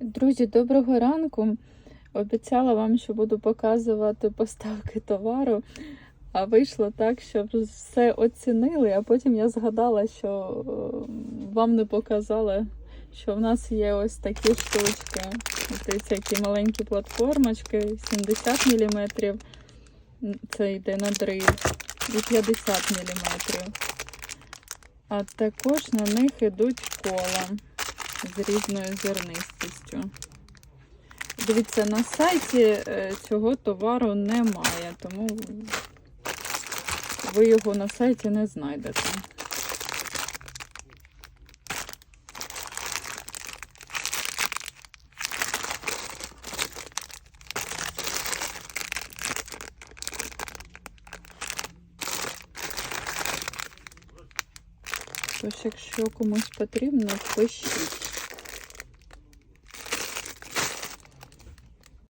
Друзі, доброго ранку. Обіцяла вам, що буду показувати поставки товару. А вийшло так, що все оцінили, а потім я згадала, що вам не показала, що в нас є ось такі штучки. Ось такі маленькі платформочки, 70 мм. Це йде на дриль, і 50 мм. А також на них ідуть кола з різною зернистістю. Дивіться, на сайті е, цього товару немає, тому ви його на сайті не знайдете. Тож, якщо комусь потрібно, пишіть.